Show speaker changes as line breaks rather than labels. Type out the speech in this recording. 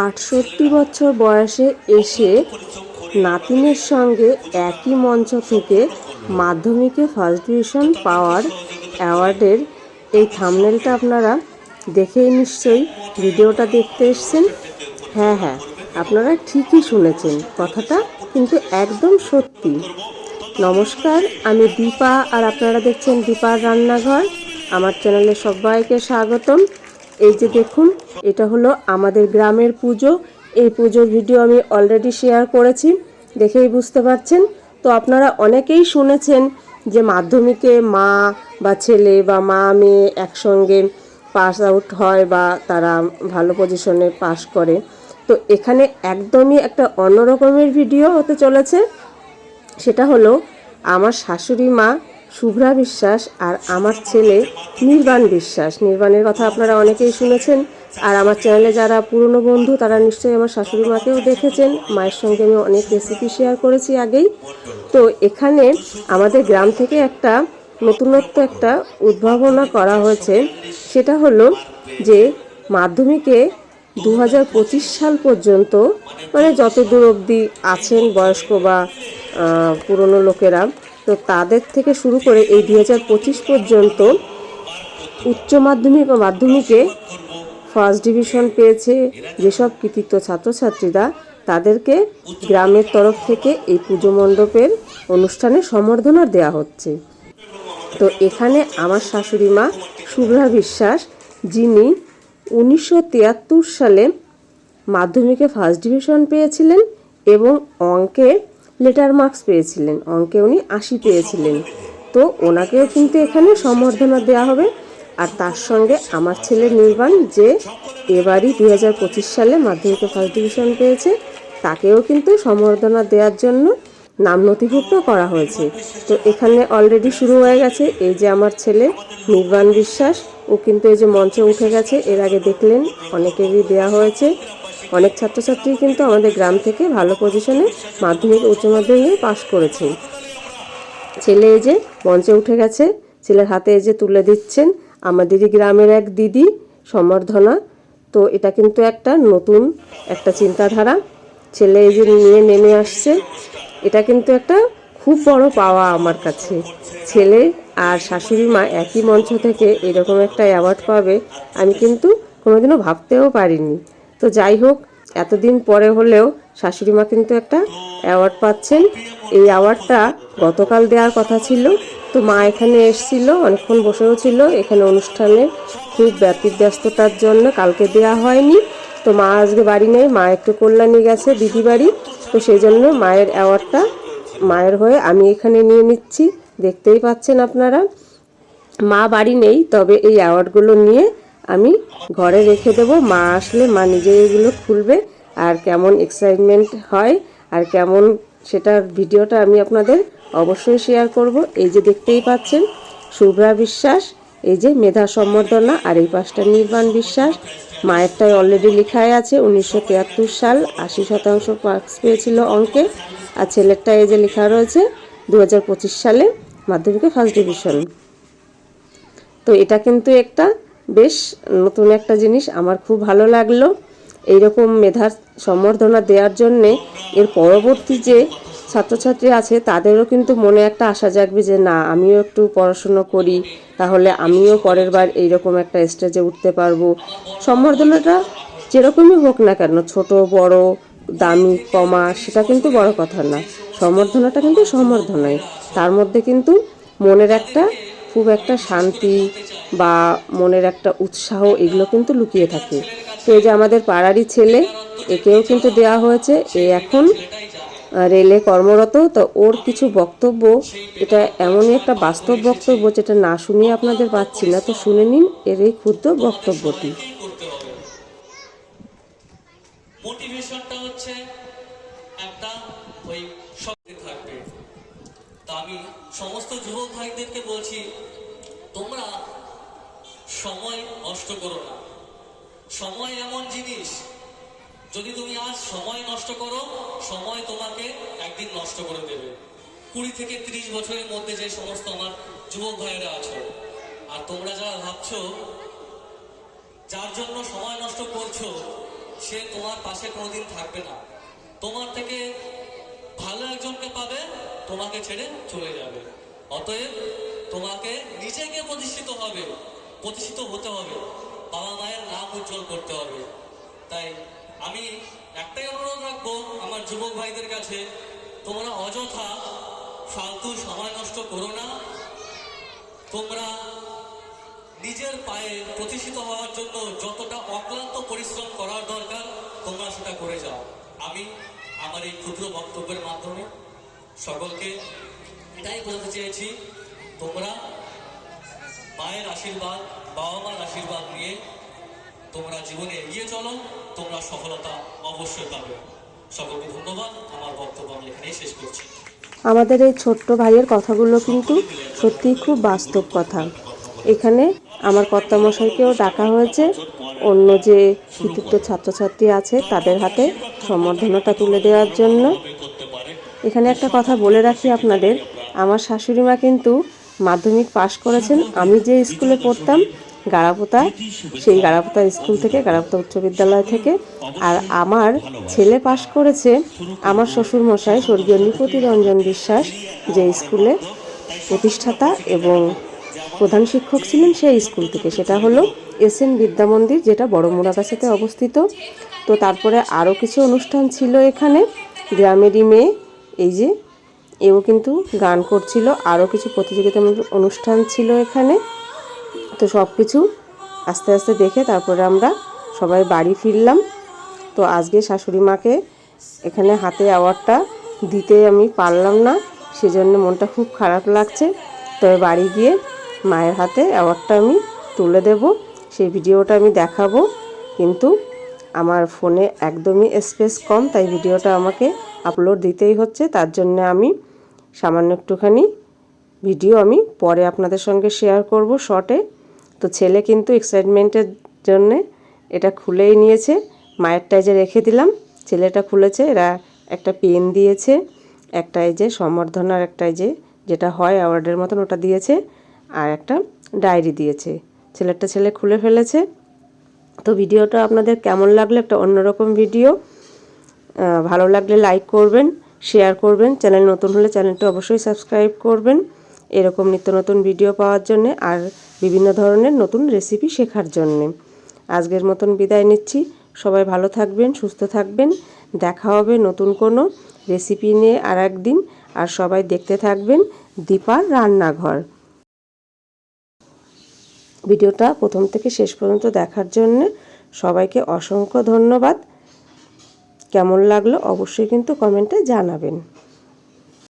আটষট্টি বছর বয়সে এসে নাতিনের সঙ্গে একই মঞ্চ থেকে মাধ্যমিকে ফার্স্ট ডিভিশন পাওয়ার অ্যাওয়ার্ডের এই থামনেলটা আপনারা দেখেই নিশ্চয়ই ভিডিওটা দেখতে এসছেন। হ্যাঁ হ্যাঁ আপনারা ঠিকই শুনেছেন কথাটা, কিন্তু একদম সত্যি। নমস্কার, আমি দীপা, আর আপনারা দেখছেন দীপার রান্নাঘর। আমার চ্যানেলে সবাইকে স্বাগতম। এই যে দেখুন, এটা হলো আমাদের গ্রামের পুজো। এই পুজোর ভিডিও আমি অলরেডি শেয়ার করেছি, দেখেই বুঝতে পারছেন। তো আপনারা অনেকেই শুনেছেন যে মাধ্যমিকে মা বা ছেলে বা মা মেয়ে একসঙ্গে পাস আউট হয় বা তারা ভালো পজিশনে পাস করে। তো এখানে একদমই একটা অন্য রকমের ভিডিও হতে চলেছে। সেটা হলো, আমার শাশুড়ি মা শুভ্রা বিশ্বাস আর আমার ছেলে নির্বাণ বিশ্বাস। নির্বাণের কথা আপনারা অনেকেই শুনেছেন আর আমার চ্যানেলে যারা পুরনো বন্ধু তারা নিশ্চয়ই আমার শাশুড়ি মাকেও দেখেছেন। মায়ের সঙ্গে আমি অনেক রেসিপি শেয়ার করেছি আগেই। তো এখানে আমাদের গ্রাম থেকে একটা নতুনত্ব একটা উদ্ভাবনা করা হয়েছে। সেটা হলো যে মাধ্যমিকে দু হাজার পঁচিশ সাল পর্যন্ত মানে যত দূর অবধি আছেন বয়স্ক বা পুরনো লোকেরা তো তাদের থেকে শুরু করে এই দু হাজার পঁচিশ পর্যন্ত উচ্চ মাধ্যমিক ও মাধ্যমিকে ফার্স্ট ডিভিশন পেয়েছে যেসব কৃতিত্ব ছাত্রছাত্রীরা, তাদেরকে গ্রামের তরফ থেকে এই পুজো মণ্ডপের অনুষ্ঠানে সম্বর্ধনা দেওয়া হচ্ছে। তো এখানে আমার শাশুড়ি মা শুভ্রা বিশ্বাস, যিনি উনিশশো তিয়াত্তর সালে মাধ্যমিকে ফার্স্ট ডিভিশন পেয়েছিলেন এবং অঙ্কে লেটার মার্কস পেয়েছিলেন, অঙ্কে উনি আশি পেয়েছিলেন। তো ওনাকেও কিন্তু এখানে সম্বর্ধনা দেওয়া হবে। আর তার সঙ্গে আমার ছেলে নির্বাণ, যে এবারই দু হাজার পঁচিশ সালে মাধ্যমিকে ফার্স্ট ডিভিশন পেয়েছে, তাকেও কিন্তু সম্বর্ধনা দেওয়ার জন্য নাম নথিভুক্ত করা হয়েছে। তো এখানে অলরেডি শুরু হয়ে গেছে। এই যে আমার ছেলে নির্বাণ বিশ্বাস, ও কিন্তু এই যে মঞ্চে উঠে গেছে, এর আগে দেখলেন, অনেকেরই দেয়া হয়েছে। অনেক ছাত্রছাত্রী কিন্তু আমাদের গ্রাম থেকে ভালো পজিশনে মাধ্যমিক, উচ্চ মাধ্যমিকে পাশ করেছে। ছেলে এই যে মঞ্চে উঠে গেছে, ছেলের হাতে এই যে তুলে দিচ্ছেন আমাদেরই গ্রামের এক দিদি সম্বর্ধনা। তো এটা কিন্তু একটা নতুন একটা চিন্তাধারা। ছেলে এই যে নিয়ে নেমে আসছে, এটা কিন্তু একটা খুব বড় পাওয়া আমার কাছে। ছেলে আর শাশুড়ি মা একই মঞ্চ থেকে এরকম একটা অ্যাওয়ার্ড পাবে, আমি কিন্তু কোনোদিনও ভাবতেও পারিনি। তো যাই হোক, এতদিন পরে হলেও শাশুড়ি মা কিন্তু একটা অ্যাওয়ার্ড পাচ্ছেন। এই অ্যাওয়ার্ডটা গতকাল দেওয়ার কথা ছিল। তো মা এখানে এসছিল, অনেকক্ষণ বসেও ছিল। এখানে অনুষ্ঠানে খুব ব্যতির ব্যস্ততার জন্য কালকে দেওয়া হয়নি। তো মা আজকে বাড়ি নেই, মা একটু কল্যাণী গেছে দিদি বাড়ি তো সেই জন্য মায়ের অ্যাওয়ার্ডটা মায়ের হয়ে আমি এখানে নিয়ে নিচ্ছি। দেখতেই পাচ্ছেন আপনারা। মা বাড়ি নেই, তবে এই অ্যাওয়ার্ডগুলো নিয়ে আমি ঘরে রেখে দেবো। মা আসলে মা নিজে এগুলো খুলবে আর কেমন এক্সাইটমেন্ট হয় আর কেমন সেটার ভিডিওটা আমি আপনাদের অবশ্যই শেয়ার করব। এই যে দেখতেই পাচ্ছেন, শুভ্রা বিশ্বাস, এই যে মেধা সম্বর্ধনা আর এই পাঁচটা নির্বাণ বিশ্বাস। মায়েরটাই অলরেডি লেখাই আছে, উনিশশো তিয়াত্তর সাল, আশি শতাংশ মার্কস পেয়েছিল অঙ্কে। আর ছেলেরটা এই যে লেখা রয়েছে দু হাজার পঁচিশ সালে মাধ্যমিকে ফার্স্ট ডিভিশন তো এটা কিন্তু একটা বেশ নতুন একটা জিনিস। আমার খুব ভালো লাগল এইরকম মেধার সম্বর্ধনা দেওয়ার জন্যে। এর পরবর্তী যে ছাত্রছাত্রী আছে, তাদেরও কিন্তু মনে একটা আশা জাগবে যে, না, আমিও একটু পড়াশুনো করি, তাহলে আমিও পরের বার এইরকম একটা স্টেজে উঠতে পারব। সম্বর্ধনাটা যেরকমই হোক না কেন, ছোট, বড়, দামি, কমা, সেটা কিন্তু বড় কথা না। সম্বর্ধনাটা কিন্তু সম্বর্ধনাই। তার মধ্যে কিন্তু মনের একটা খুব একটা শান্তি বা মনের একটা উৎসাহ এগুলো কিন্তু লুকিয়ে থাকে। তো এই যে আমাদের পাড়ারই ছেলে, একেও কিন্তু দেওয়া হয়েছে। এ এখন রেলে কর্মরত। তো ওর কিছু বক্তব্য, এটা এমনই একটা বাস্তব বক্তব্য যেটা না শুনিয়ে আপনাদের পাচ্ছি না। তো শুনে নিন এর এই ক্ষুদ্র বক্তব্যটি।
মোটিভেশনটা হচ্ছে একটা ওই আমি সমস্ত যুবক ভাইদেরকে বলছি, তোমরা সময় নষ্ট করো না। সময় এমন জিনিস, যদি তুমি আজ সময় নষ্ট করো, সময় তোমাকে একদিন নষ্ট করে দেবে। কুড়ি থেকে ত্রিশ বছরের মধ্যে যে সমস্ত আমার যুবক ভাইয়েরা আছো, আর তোমরা যারা ভাবছ যার জন্য সময় নষ্ট করছ, সে তোমার পাশে কোনোদিন থাকবে না। তোমার থেকে তোমাকে ছেড়ে চলে যাবে। অতএব তোমাকে নিজেকে প্রতিষ্ঠিত হবে, প্রতিষ্ঠিত হতে হবে। বাবা মায়ের নাম উজ্জ্বল করতে হবে। তাই আমি একটাই অনুরোধ রাখব আমার যুবক ভাইদের কাছে, তোমরা অযথা ফালতু সময় নষ্ট করো না। তোমরা নিজের পায়ে প্রতিষ্ঠিত হওয়ার জন্য যতটা অক্লান্ত পরিশ্রম করার দরকার, তোমরা সেটা করে যাও। আমি আমার এই ক্ষুদ্র বক্তব্যের সকলকে এটাই বোঝাতে চেয়েছি, তোমরা মায়ের আশীর্বাদ বাবা মার আশীর্বাদ নিয়ে তোমরা জীবনে এগিয়ে চলো, তোমরা সফলতা অবশ্যই পাবে। সকলকে ধন্যবাদ, আমার বক্তব্য আমি এখানেই শেষ করছি।
আমাদের এই ছোট্ট ভাইয়ের কথাগুলো কিন্তু সত্যিই খুব বাস্তব কথা। এখানে আমার কর্তামশাইকেও ডাকা হয়েছে, অন্য যে কৃতিত্ব ছাত্রছাত্রী আছে তাদের হাতে সম্বর্ধনাটা তুলে দেওয়ার জন্য। এখানে একটা কথা বলে রাখি আপনাদের। আমার শাশুড়ি মা কিন্তু মাধ্যমিক পাশ করেছেন। আমি যে স্কুলে পড়তাম গাড়াপোতা সেই গাড়াপোতা স্কুল থেকে গাড়াপোতা উচ্চ বিদ্যালয় থেকে। আর আমার ছেলে পাশ করেছে আমার শ্বশুর মশাই স্বর্গীয় নৃপতি রঞ্জন বিশ্বাস, যে স্কুলে প্রতিষ্ঠাতা এবং প্রধান শিক্ষক ছিলেন সেই স্কুল থেকে। সেটা হলো এস এন বিদ্যা মন্দির যেটা বড় মুড়াগাছাতে অবস্থিত। তো তারপরে আরও কিছু অনুষ্ঠান ছিল এখানে। গ্রামেরই মেয়ে এই যে, এও কিন্তু গান করছিল, আরও কিছু প্রতিযোগিতামূলক অনুষ্ঠান ছিল এখানে। তো সব কিছু আস্তে আস্তে দেখে তারপরে আমরা সবাই বাড়ি ফিরলাম। তো আজকে শাশুড়ি মাকে এখানে হাতে অ্যাওয়ার্ডটা দিতে আমি পারলাম না, সেজন্য মনটা খুব খারাপ লাগছে। তবে বাড়ি গিয়ে মায়ের হাতে অ্যাওয়ার্ডটা আমি তুলে দেব, সেই ভিডিওটা আমি দেখাবো। কিন্তু আমার ফোনে একদমই স্পেস কম, তাই ভিডিওটা আমাকে আপলোড দিতেই হচ্ছে। তার জন্য আমি সামান্য একটুখানি ভিডিও আমি পরে আপনাদের সঙ্গে শেয়ার করব শর্টে তো ছেলে কিন্তু এক্সাইটমেন্টের জন্যে এটা খুলেই নিয়েছে। মায়েরটাই যে রেখে দিলাম। ছেলেটা খুলেছে, এরা একটা পেন দিয়েছে, একটা এই যে সম্বর্ধনার একটা যে যেটা হয় অ্যাওয়ার্ডের মতন ওটা দিয়েছে, আর একটা ডায়েরি দিয়েছে। ছেলেরটা ছেলে খুলে ফেলেছে। তো ভিডিওটা আপনাদের কেমন লাগল একটা অন্যরকম ভিডিও ভালো লাগলে লাইক করবেন শেয়ার করবেন চ্যানেল নতুন হলে চ্যানেলটা অবশ্যই সাবস্ক্রাইব করবেন। এরকম নিত্য নতুন ভিডিও পাওয়ার জন্যে আর বিভিন্ন ধরনের নতুন রেসিপি শেখার জন্যে। আজকের মতন বিদায় নিচ্ছি। সবাই ভালো থাকবেন, সুস্থ থাকবেন। দেখা হবে নতুন কোনো রেসিপি নিয়ে আর একদিন। আর সবাই দেখতে থাকবেন দীপার রান্নাঘর। ভিডিওটা প্রথম থেকে শেষ পর্যন্ত দেখার জন্য সবাইকে অসংখ্য ধন্যবাদ। কেমন লাগল অবশ্যই কিন্তু কমেন্টে জানাবেন।